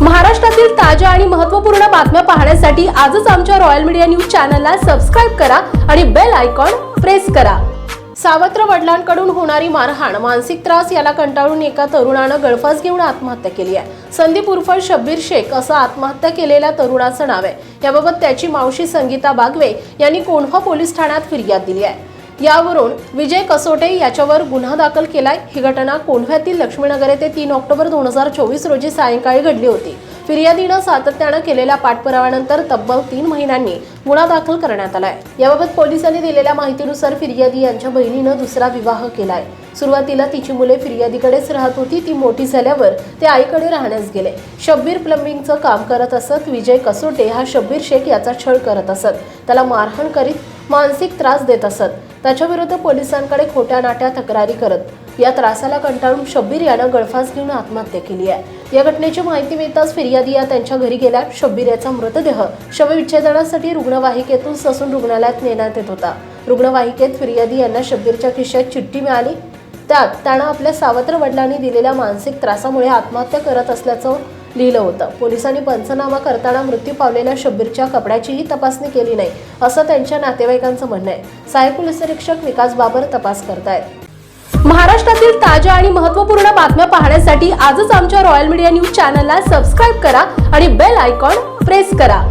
महाराष्ट्रातील ताज्या आणि महत्त्वपूर्ण बातम्या पाहण्यासाठी आजच आमच्या रॉयल मीडिया न्यूज चॅनलला सबस्क्राईब करा आणि बेल आयकॉन प्रेस करा. सावत्र वडिलांकडून होणारी मारहाण मानसिक त्रास याला कंटाळून एका तरुणानं गळफास घेऊन आत्महत्या केली आहे. संदीप उर्फ शब्बीर शेख असं आत्महत्या केलेल्या तरुणाचं नाव आहे. याबाबत त्याची मावशी संगीता बागवे यांनी कोंढवा पोलीस ठाण्यात फिर्याद दिली आहे. यावरून विजय कसोटे याच्यावर गुन्हा दाखल केलाय. ही घटना कोंढव्यातील लक्ष्मीनगर येथे तीन ऑक्टोबर दोन हजार चोवीस रोजी सायंकाळी घडली होती. फिर्यादीनं सातत्यानं केलेल्या पाठपुराव्यानंतर तब्बल तीन महिन्यांनी गुन्हा दाखल करण्यात आलाय. याबाबत पोलिसांनी दिलेल्या माहितीनुसार फिर्यादी यांच्या बहिणीनं दुसरा विवाह केलाय. सुरुवातीला तिची मुले फिर्यादीकडेच राहत होती. ती मोठी झाल्यावर ते आईकडे राहण्यास गेले. शब्बीर प्लंबिंगचं काम करत असत. विजय कसोटे हा शब्बीर शेख याचा छळ करत असत. त्याला मारहाण करीत मानसिक त्रास देत असत. त्याच्याविरुद्ध पोलिसांकडे खोट्या नाट्या तक्रारी करत या त्रासाला कंटाळून शब्बीर यानं गळफास घेऊन आत्महत्या केली आहे. या घटनेची माहिती मिळताच फिर्यादी या त्यांच्या घरी गेल्या. शब्बीर याचा मृतदेह शवविच्छेदनासाठी रुग्णवाहिकेतून ससून रुग्णालयात नेण्यात येत होता. रुग्णवाहिकेत फिर्यादी यांना शब्बीरच्या खिशात चिठ्ठी मिळाली. त्यात त्यानं आपल्या सावत्र वडिलांनी दिलेल्या मानसिक त्रासामुळे आत्महत्या करत असल्याचं लिहिलं होतं. पोलिसांनी पंचनामा करताना मृत्यू पावलेल्या शब्बीरच्या कपड्याचीही तपासणी केली नाही असं त्यांच्या नातेवाईकांचं म्हणणं आहे. साहेब पोलीस निरीक्षक विकास बाबर तपास करतायत. महाराष्ट्रातील ताज्या आणि महत्त्वपूर्ण बातम्या पाहण्यासाठी आजच आमच्या रॉयल मीडिया न्यूज चॅनलला सबस्क्राईब करा आणि बेल आयकॉन प्रेस करा.